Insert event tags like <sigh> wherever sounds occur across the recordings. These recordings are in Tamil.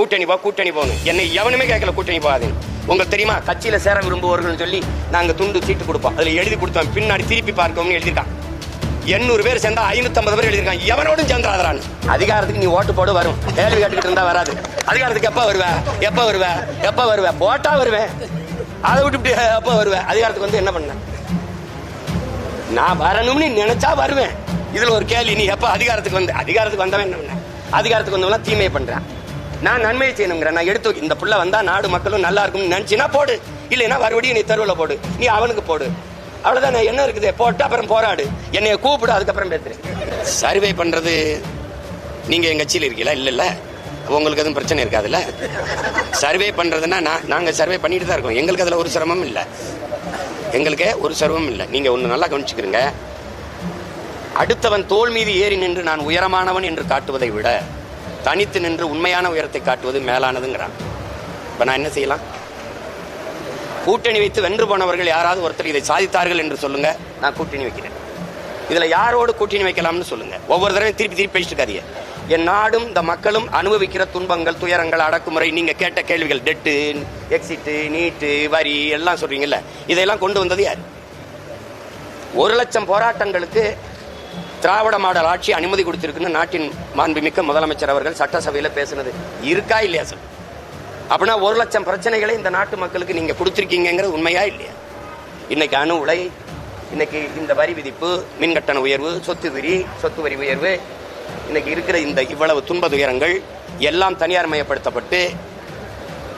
கூட்டணி போ கூட்டணி போகணும் என்னை எவனுமே கேட்கல கூட்டணி போகாது உங்களுக்கு தெரியுமா? கட்சியில சேர விரும்புவர்கள் சொல்லி நாங்க துண்டு சீட்டு கொடுப்போம். அதுல எழுதி கொடுத்தோம் பின்னாடி திருப்பி பார்க்கணும்னு எழுதிட்டான் எண்ணூறு பேர் சேர்ந்தா ஐநூத்தி பேர் எழுதிருக்காங்க எவனோடும் சேர்ந்துறாதரான் அதிகாரத்துக்கு நீ ஓட்டு போட வரும். கேள்வி கேட்டுக்கிட்டு இருந்தா வராது. அதிகாரத்துக்கு எப்ப வருவ? எப்ப வருவ? எப்ப வருவ? போட்டா வருவேன். அதை விட்டு எப்ப வருவ? அதிகாரத்துக்கு வந்து என்ன பண்ண? நான் வரணும்னு நினைச்சா வருவேன். இதுல ஒரு கேள்வி நீ எப்ப அதிகாரத்துக்கு வந்து அதிகாரத்துக்கு வந்தவன் என்ன பண்ண? அதிகாரத்துக்கு வந்தவன் தீமையை பண்றேன். நான் நன்மையை செய்யணுங்கிறேன். நான் எடுத்து இந்த புள்ள வந்தா நாடு மக்களும் நல்லா இருக்கும்னு நினைச்சினா போடு. இல்லைன்னா மறுபடியும் நீ தெருவில் போடு. நீ அவனுக்கு போடு. அவ்வளவுதான் என்ன இருக்குது? போட்டு அப்புறம் போராடு. என்னைய கூப்பிடு அதுக்கப்புறம் பேசுறேன். சர்வே பண்றது நீங்க எங்க கட்சியில் இருக்கீங்களா? இல்ல இல்ல. உங்களுக்கு எதுவும் பிரச்சனை இருக்காதுல்ல? சர்வே பண்றதுன்னா நான் நாங்க சர்வே பண்ணிட்டு தான் இருக்கோம். எங்களுக்கு அதுல ஒரு சிரமம் இல்லை. எங்களுக்கு ஒரு சிரமம் இல்லை. நீங்க ஒன்று நல்லா கவனிச்சுக்கிறீங்க. அடுத்தவன் தோல் மீது ஏறி நின்று நான் உயரமானவன் என்று காட்டுவதை விட தனித்து நின்று உண்மையான உயரத்தை காட்டுவது மேலானதுங்கிறான். இப்போ நான் என்ன செய்யலாம்? கூட்டணி வைத்து வென்று போனவர்கள் யாராவது ஒருத்தர் இதை சாதித்தார்கள் என்று சொல்லுங்க நான் கூட்டணி வைக்கிறேன். இதில் யாரோடு கூட்டணி வைக்கலாம்னு சொல்லுங்க. ஒவ்வொரு தடவையும் திருப்பி திருப்பி பேசிட்டு இருக்காதீங்க. என் நாடும் இந்த மக்களும் அனுபவிக்கிற துன்பங்கள் துயரங்கள் அடக்குமுறை நீங்கள் கேட்ட கேள்விகள் டெட்டு எக்ஸிட்டு நீட்டு வரி எல்லாம் சொல்றீங்கல்ல இதையெல்லாம் கொண்டு வந்தது யார்? ஒரு லட்சம் போராட்டங்களுக்கு திராவிட மாடல் ஆட்சி அனுமதி கொடுத்திருக்குன்னு நாட்டின் மாண்புமிக்க முதலமைச்சர் அவர்கள் சட்டசபையில் பேசுனது. இருக்கா இல்லையா சார்? அப்படின்னா ஒரு லட்சம் பிரச்சனைகளை இந்த நாட்டு மக்களுக்கு நீங்கள் கொடுத்துருக்கீங்கிறது உண்மையா இல்லையா? இன்னைக்கு அணு உலை இன்னைக்கு இந்த வரி விதிப்பு மின் கட்டண உயர்வு சொத்து வரி சொத்து வரி உயர்வு இன்னைக்கு இருக்கிற இந்த இவ்வளவு துன்ப துயரங்கள் எல்லாம் தனியார் மயப்படுத்தப்பட்டு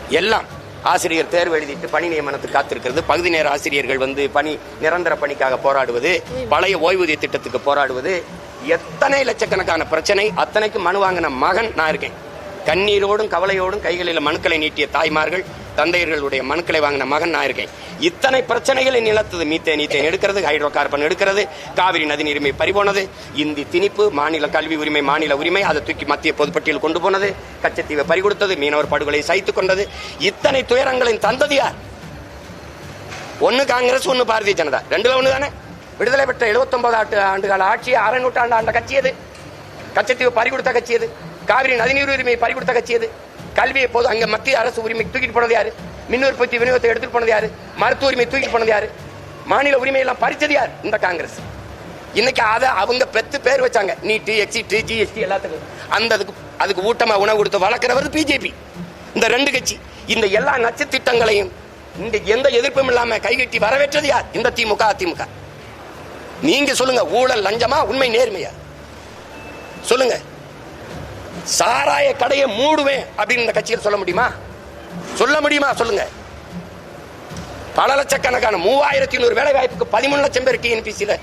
எல்லாம் ஆசிரியர் தேர்வு எழுதிட்டு பணி நியமனத்துக்கு காத்திருக்கிறது. பகுதி நேர ஆசிரியர்கள் வந்து பணி நிரந்தர பணிக்காக போராடுவது பழைய ஓய்வூதிய திட்டத்துக்கு போராடுவது எத்தனை லட்சக்கணக்கான பிரச்சனை அத்தனைக்கு மனு வாங்கின மகன் நான் இருக்கேன். கண்ணீரோடும் கவலையோடும் கைகளில் மனுக்களை நீட்டிய தாய்மார்கள் தந்தையர்களுடைய மனுக்களை வாங்கின மகன் நான் இருக்கேன். இத்தனை பிரச்சனைகளை நிலத்தது. மீத்தேன் நீத்தேன் எடுக்கிறது ஹைட்ரோ கார்பன் எடுக்கிறது காவிரி நதி உரிமை பறிபோனது இந்தி திணிப்பு மாநில கல்வி உரிமை மாநில உரிமை அதை தூக்கி மத்திய பொதுப்பட்டியல் கொண்டு போனது கச்சத்தீவை பறிகொடுத்தது மீனவர் படுகொலை சைத்து கொண்டது. இத்தனை துயரங்களின் தந்ததியார். ஒன்னு காங்கிரஸ் ஒன்னு பாரதிய ஜனதா. ரெண்டுல ஒண்ணு தானே விடுதலை பெற்ற 79 ஆண்டு ஆண்டுகால ஆட்சி அரை நூற்றாண்டு ஆண்ட கட்சி எது? கச்சத்தீவு பறிகொடுத்த கட்சி எது? காவிரி நதிநீர் உரிமை பறிகொடுத்த கட்சி எது? கல்வியை போது அங்க மத்திய அரசு உரிமை தூக்கிட்டு போனது யாரு? மின் உற்பத்தி விநியோகத்தை எடுத்துட்டு போனது யாரு? மருத்துவ உரிமை தூக்கிட்டு போனது யாரு? மாநில உரிமை எல்லாம் பறிச்சது யார்? இந்த காங்கிரஸ். இன்னைக்கு அதை அவங்க பெத்து பேர் வச்சாங்க. நீட்டு எக்ஸிட்டு ஜிஎஸ்டி எல்லாத்துக்கும். அந்த அதுக்கு அதுக்கு ஊட்டமா உணவு கொடுத்து வளர்க்கிறவர் பிஜேபி. இந்த ரெண்டு கட்சி. இந்த எல்லா நச்சு திட்டங்களையும் இங்க எந்த எதிர்ப்பும் இல்லாம கைகட்டி வரவேற்றது யார்? இந்த திமுக அதிமுக. நீங்க சொல்லுங்க ஊழல் லஞ்சமா உண்மை நேர்மையா? சொல்லுங்க. சாராய கடையை மூடுவேன் அப்படின்னு இந்த கட்சியில் சொல்ல முடியுமா? சொல்ல முடியுமா? சொல்லுங்க. பல லட்சக்கணக்கான மூவாயிரத்தி நூறு வேலை வாய்ப்புக்கு பதிமூணு லட்சம் பேர் டிஎன்பிசியில்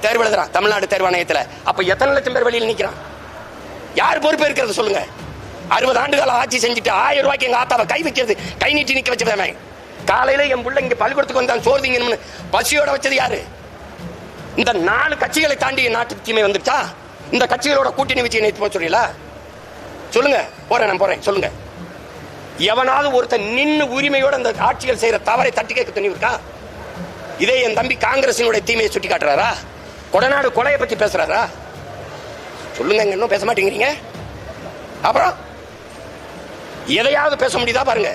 தேர்வு எழுதுறான் தமிழ்நாடு தேர்வாணையத்தில் அப்போ எத்தனை லட்சம் பேர் வெளியில் நிற்கிறான் யார் பொறுப்பு இருக்கிறது சொல்லுங்க. அறுபது ஆண்டுகால ஆட்சி செஞ்சுட்டு ஆயிரம் ரூபாய்க்கு எங்கள் ஆத்தாவை கை வைக்கிறது கை நீட்டி நிற்க வச்சதானே காலையில் என் பிள்ளை இங்கே பள்ளிக்கூடத்துக்கு வந்தான் சோறு திங்கணும்னு பசியோட வச்சது யாரு? இந்த நாலு கட்சிகளை தாண்டி என் நாட்டுக்கு தீமை வந்துருச்சா இந்த கட்சிகளோட கூட்டணி வச்சு நேற்று போக சொல்றீங்களா? சொல்லுங்க. போறேன் நான் போறேன். சொல்லுங்க. எவனாவது ஒருத்தன் நின்று உரிமையோட அந்த ஆட்சிகள் செய்யற தவறை தட்டி கேட்க துணிவு இருக்கா? இதே என் தம்பி காங்கிரசினுடைய தீமையை சுட்டி காட்டுறாரா கொடநாடு கொலையை பத்தி பேசுறாரா? சொல்லுங்க இன்னும் பேச மாட்டேங்கிறீங்க. அப்புறம் எதையாவது பேச முடியுதா பாருங்க.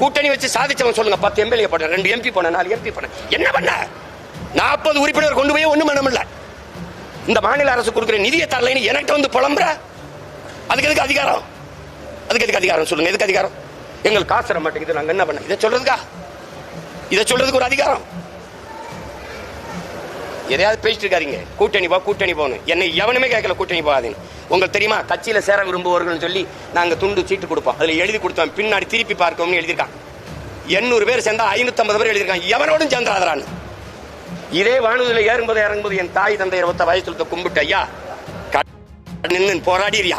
கூட்டணி வச்சு சாதிச்சவன் சொல்லுங்க. பத்து எம்எல்ஏ போட்டேன் ரெண்டு எம்பி போன நாலு எம்பி போன என்ன பண்ண? நாற்பது உறுப்பினர் கொண்டு போய் ஒண்ணும் பண்ண முடியல இந்த மாநில அரசு கொடுக்குற நிதியை தரலைன்னு எனக்கு வந்து புலம்புற? அதுக்கு எதுக்கு அதிகாரம்? அதுக்கு எதுக்கு அதிகாரம் சொல்லுங்க எதுக்கு அதிகாரம்? எங்களுக்கு காசு தர மாட்டேங்குது நாங்க என்ன பண்ண இதை சொல்றதுக்கா? இதை சொல்றதுக்கு ஒரு அதிகாரம். எதையாவது பேசிட்டு இருக்காதீங்க. கூட்டணி போ கூட்டணி போகணும் என்னை எவனுமே கேட்கல கூட்டணி போகாதீங்க உங்களுக்கு தெரியுமா கட்சியில சேர விரும்புவர்கள் சொல்லி நாங்க துண்டு சீட்டு கொடுப்போம். அதுல எழுதி கொடுத்தோம் பின்னாடி திருப்பி பார்க்கணும்னு எழுதியிருக்கான். எண்ணூறு பேர் சேர்ந்தா ஐநூத்தி பேர் எழுதியிருக்கான். எவனோடும் சேர்ந்தாதரான்னு இதே வானூதியில ஏறும்போது இறங்கும்போது என் தாய் தந்தை ஒத்த வயசுல கும்பிட்டு ஐயா நின்று போராடிறியா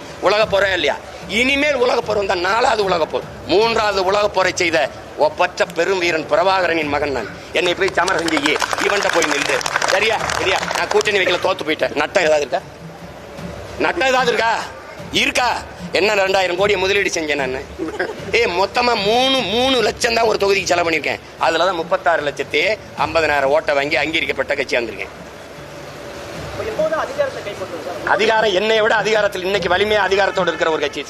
உலக போரே இல்லையா? இனிமேல் உலக போர் வந்தா நாலாவது உலக போர். மூன்றாவது உலக போரை செய்த ஒப்பற்ற பெரும் வீரன் பிரபாகரனின் மகன் நான். என்னை போய் சமர செய்ய இவன்ட்ட போய் நின்று சரியா? சரியா? நான் கூட்டணி வைக்கல தோத்து போயிட்டேன். நட்டம் ஏதாவது இருக்கா? நட்டம் ஏதாவது இருக்கா? இருக்கா? என்ன ரெண்டாயிரம் கோடியை முதலீடு செஞ்சேன் நான். ஏ மொத்தமாக மூணு மூணு லட்சம் தான் ஒரு தொகுதிக்கு செலவு பண்ணியிருக்கேன். அதில் தான் முப்பத்தாறு லட்சத்தி ஐம்பதனாயிரம் ஓட்டை வாங்கி அங்கீகரிக்கப்பட்ட கட்சி வந்திருக்கேன் இப்ப எப்போது அதிகாரத்தை கைப்பற்றும் சார் அதிகாரம் என்னை விட அதிகாரத்தில் இன்னைக்கு வலிமையா அதிகாரத்தோடு இருக்கிற ஒரு கட்சி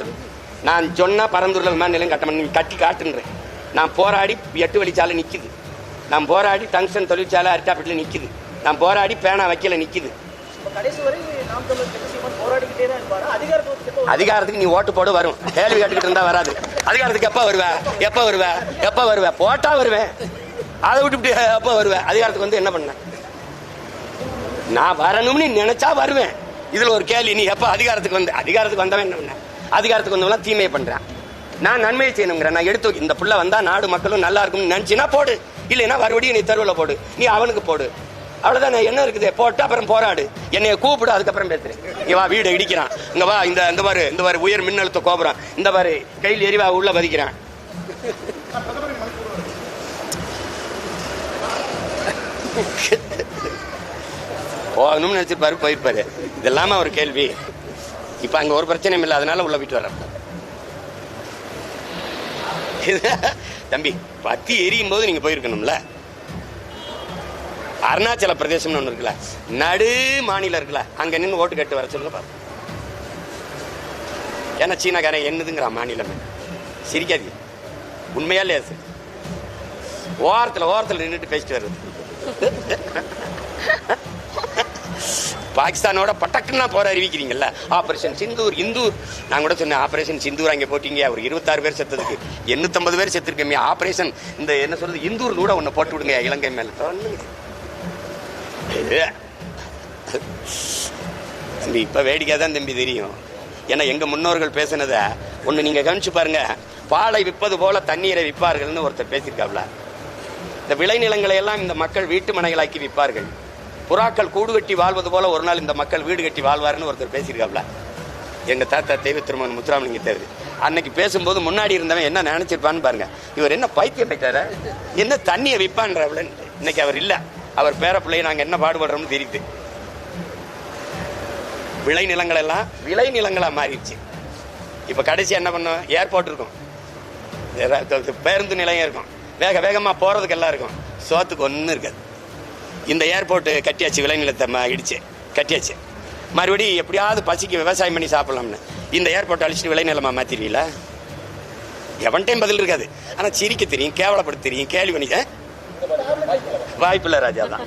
நான் சொன்னா பரந்தூர்ல விமான நிலையம் கட்ட நீ கட்டி காட்டுன்றேன். நான் போராடி எட்டு வழிச்சாலை நிக்குது. நான் போராடி டங்ஸ்டன் தொழிற்சாலை அரிட்டாப்பட்டில் நிக்குது. நான் போராடி பேனா வைக்கல அதிகாரத்துக்கு வருவாரு? அதிகாரத்துக்கு நீ ஓட்டு போடு வரும். கேள்வி கேட்டுக்கிட்டு இருந்தா வராது. அதிகாரத்துக்கு எப்ப வருவ? எப்ப வருவ? எப்ப வருவ? போட்டா வருவேன். அதை விட்டுவிட்டு எப்ப வருவேன் அதிகாரத்துக்கு வந்து என்ன பண்ண? நான் வரணும்னு நினைச்சா வருவேன். இதுல ஒரு கேள்வி நீ எப்ப அதிகாரத்துக்கு வந்து அதிகாரத்துக்கு வந்தவன் என்ன பண்ண? அதிகாரத்துக்கு வந்தவன் தீமையை பண்றேன். நான் நன்மையை செய்யணுங்கிற நான் எடுத்து வைக்க- இந்த புள்ள வந்தா நாடு மக்களும் நல்லா இருக்கும்னு நினைச்சினா போடு. இல்லைன்னா மறுபடியும் நீ தெருவில் போடு. நீ அவனுக்கு போடு. அவ்வளவுதான். என்ன இருக்குது? போட்டு அப்புறம் போராடு. என்னைய கூப்பிடு அதுக்கப்புறம் பேசுறேன். இங்க வா வீடு இடிக்கிறான். இங்க வா இந்த இந்த மாதிரி இந்த மாதிரி உயர் மின்னழுத்த கோபுரம். இந்த மாதிரி கையில் எரிவா உள்ள பதிக்கிறான். <laughs> போகணும்னு நினைச்சிருப்பாரு போயிருப்பாரு. இதெல்லாம ஒரு கேள்வி. இப்ப அங்க ஒரு பிரச்சனையும் இல்லை அதனால உள்ள போயிட்டு வர தம்பி பத்தி எரியும் போது நீங்க போயிருக்கணும்ல. அருணாச்சல பிரதேசம்னு ஒண்ணு இருக்குல்ல நடு மாநிலம் இருக்குல்ல அங்க நின்று ஓட்டு கட்டு வர சொல்லுங்க பாரு. ஏன்னா சீனாக்காரன் என்னதுங்கிறான் மாநிலம். சிரிக்காது உண்மையா இல்லையா சார் ஓரத்துல ஓரத்துல நின்றுட்டு பேசிட்டு வருது பாகிஸ்தானோட பட்டக்குன்னா போற அறிவிக்கிறீங்கல்ல? ஆபரேஷன் சிந்தூர் இந்தூர் நான் கூட சொன்னேன் ஆபரேஷன் சிந்தூர் அங்கே போட்டீங்க. ஒரு இருபத்தாறு பேர் செத்ததுக்கு. எண்ணூத்தம்பது பேர் செத்துருக்கமே. ஆபரேஷன் இந்த என்ன சொல்றது இந்தூர் கூட ஒன்று போட்டு விடுங்க இலங்கை மேல. தம்பி இப்ப வேடிக்கை தான் தம்பி தெரியும். ஏன்னா எங்க முன்னோர்கள் பேசினத ஒண்ணு நீங்க கவனிச்சு பாருங்க. பாலை விற்பது போல தண்ணீரை விற்பார்கள்னு ஒருத்தர் பேசியிருக்காப்ல. இந்த விளைநிலங்களை எல்லாம் இந்த மக்கள் வீட்டு மனைகளாக்கி விற்பார்கள். புறாக்கள் கூடு கட்டி வாழ்வது போல ஒரு நாள் இந்த மக்கள் வீடு கட்டி வாழ்வாருன்னு ஒருத்தர் பேசியிருக்காப்ல. எங்க தாத்தா தெய்வ திருமணம் முத்துராமலிங்க தேவை. அன்னைக்கு பேசும்போது முன்னாடி இருந்தவன் என்ன நினைச்சிருப்பான்னு பாருங்க. இவர் என்ன பைத்தியம் போயிட்டாரு என்ன தண்ணியை விற்பான்ற இன்னைக்கு அவர் இல்ல. அவர் பேர பிள்ளையை நாங்க என்ன பாடுபடுறோம்னு தெரியுது. விளைநிலங்கள் எல்லாம் விளைநிலங்களா மாறிடுச்சு. இப்ப கடைசி என்ன பண்ணோம் ஏர்போர்ட் இருக்கும். ஏதாவது பேருந்து நிலையம் இருக்கும். வேக வேகமா போறதுக்கு எல்லாம் இருக்கும். சோத்துக்கு ஒன்றும் இருக்காது. இந்த ஏர்போர்ட் கட்டியாச்சு விளைநிலத்தை இடிச்சு கட்டியாச்சு. மறுபடியும் எப்படியாவது பசிக்கு விவசாயம் பண்ணி சாப்பிடலாம்னு. இந்த ஏர்போர்ட் அழிச்சிட்டு விளைநிலமா மாத்திரீங்களா எவன்டையும் பதில் இருக்காது. ஆனா சிரிக்க தெரியும் கேவலப்படுத்த தெரியும் கேள்வி பண்ணி வாய்ப்பில்லை ராஜா தான்.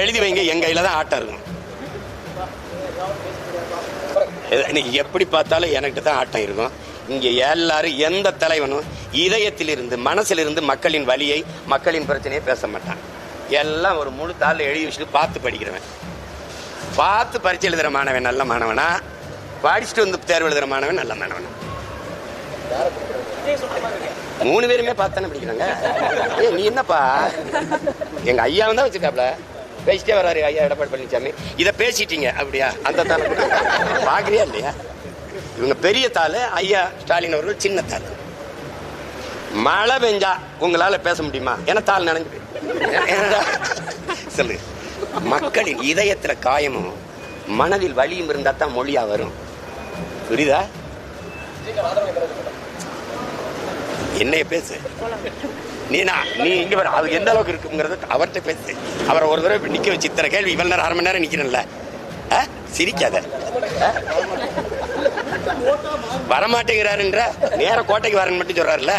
எழுதி வைங்க எங்க கையில தான் ஆட்டம் இருக்கும். இன்னைக்கு எப்படி பார்த்தாலும் என்கிட்ட தான் ஆட்டம் இருக்கும். இங்கே எல்லாரும் எந்த தலைவனும் இதயத்திலிருந்து மனசிலிருந்து மக்களின் வழியை மக்களின் பிரச்சனையை பேச மாட்டான். எல்லாம் ஒரு முழு தாளில் எழுதி வச்சுட்டு பார்த்து படிக்கிறவன். பார்த்து பரிச்சை எழுதுகிற மாணவன் நல்ல மாணவனா? படிச்சுட்டு வந்து தேர்வு எழுதுகிற மாணவன் நல்ல மாணவனா? மூணு பேருமே பார்த்தானே படிக்கிறாங்க? ஏ நீ என்னப்பா? எங்க ஐயா தான் வச்சிருக்காப்ல? பேசிட்டே வராரு ஐயா எடப்பாடி பழனிசாமி. இதை பேசிட்டீங்க அப்படியா? அந்த தானே. பார்க்குறியா பாக்குறியா இல்லையா? இவங்க பெரிய தாள் ஐயா ஸ்டாலின் அவர்கள் சின்ன தாள். மழை பெஞ்சா உங்களால பேச முடியுமா? ஏன்னா தாள் நனைஞ்சு சொல்லு. மக்களின் இதயத்துல காயமும் மனதில் வலியும் இருந்தா தான் மொழியா வரும். புரியுதா? என்னைய பேசு. நீனா நீ இங்க வர அது எந்த அளவுக்கு இருக்குங்கிறத அவர்கிட்ட பேசு. அவரை ஒரு தடவை நிக்க வச்சு இத்தனை கேள்வி இவ்வளவு நேரம் அரை மணி நேரம் நிக்கிறேன்ல. சிரிக்காத. வரமாட்டேங்கிறாருன்ற நேர கோட்டைக்கு வரேன்னு மட்டும் சொல்றாருல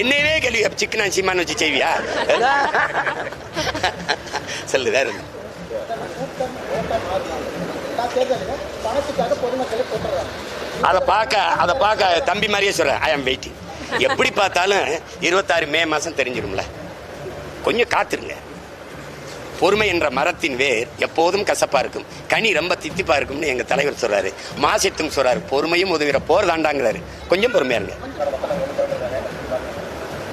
என்னையவே கேள்வி சிக்கனா சீமான்னு வச்சு செய்வியா? சொல்லு வேற அதை பார்க்க அதை பார்க்க தம்பி மாதிரியே சொல்றேன் ஐ ஆம் வெயிட்டிங் எப்படி பார்த்தாலும் இருபத்தாறு மே மாசம் தெரிஞ்சிடும்ல கொஞ்சம் காத்துருங்க. பொறுமை என்ற மரத்தின் வேர் எப்போதும் கசப்பா இருக்கும். கனி ரொம்ப தித்திப்பா இருக்கும்னு எங்க தலைவர் சொல்றாரு. மாசித்தும் சொல்றாரு. பொறுமையும் உதவிற போர் தாண்டாங்கிறாரு கொஞ்சம் பொறுமையா இருங்க.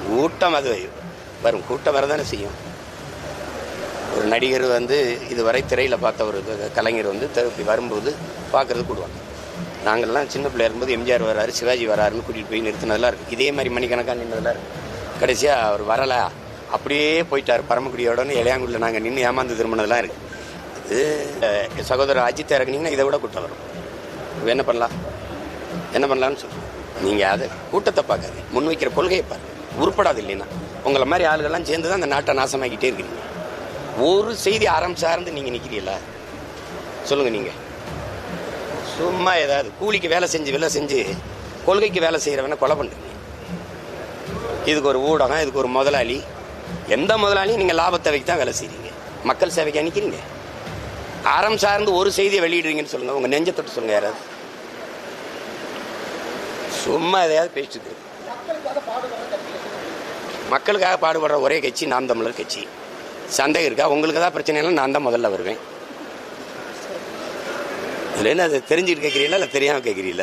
கூட்டம் அது. வரும். கூட்டம் வரதானே செய்யும். ஒரு நடிகர் வந்து இதுவரை திரையில் பார்த்த ஒரு க- கலைஞர் வந்து இப்படி வரும்போது பார்க்கறது கூடுவாங்க. நாங்கள்லாம் சின்ன பிள்ளையா இருக்கும்போது எம்ஜிஆர் வராரு சிவாஜி வராருன்னு கூட்டிகிட்டு போய் நிறுத்தினதெல்லாம் இருக்குது இதே மாதிரி மணிக்கணக்காக நின்றதெல்லாம் இருக்குது கடைசியாக அவர் வரலா? அப்படியே போயிட்டார். பரமக்குடியோடனு இளையாங்குடியில் நாங்கள் நின்று ஏமாந்து திரும்பினதெல்லாம் இருக்குது அது சகோதரர் அஜித் இறக்குனீங்கன்னா இதை விட கூட்டம் வரும். என்ன பண்ணலாம் என்ன பண்ணலாம்னு சொல்லுங்கள் நீங்கள் அதை கூட்டத்தை பார்க்காது முன் வைக்கிற கொள்கையை பாருங்க. உருப்படாது இல்லைன்னா. உங்களை மாதிரி ஆளுகள்லாம் சேர்ந்து தான் அந்த நாட்டை நாசமாக்கிட்டே இருக்கிறீங்க ஒரு செய்தி அறம் சார்ந்து நீங்கள் நிற்கிறீங்களா சொல்லுங்கள் நீங்கள் சும்மா ஏதாவது கூலிக்கு வேலை செஞ்சு வேலை செஞ்சு கொள்கைக்கு வேலை செய்கிறவனை கொலை பண்ணுறீங்க இதுக்கு ஒரு ஊடகம் இதுக்கு ஒரு முதலாளி எந்த முதலாளியும் நீங்கள் லாபத்தை வைக்க தான் வேலை செய்கிறீங்க மக்கள் சேவைக்கு அனுக்கிறீங்க அறம் சார்ந்து ஒரு செய்தியை வெளியிடுறீங்கன்னு சொல்லுங்கள் உங்கள் நெஞ்ச தொட்டு சொல்லுங்கள் யாராவது. சும்மா எதையாவது பேசிட்டு மக்களுக்காக பாடுபடுற ஒரே கட்சி நாம் தமிழர் கட்சி. சந்தேகம் இருக்கா? உங்களுக்கு தான் பிரச்சனைலாம் நான் தான் முதல்ல வருவேன். இல்லைன்னா அது தெரிஞ்சுட்டு கேட்குறீங்களா இல்லை தெரியாமல் கேட்குறீங்களா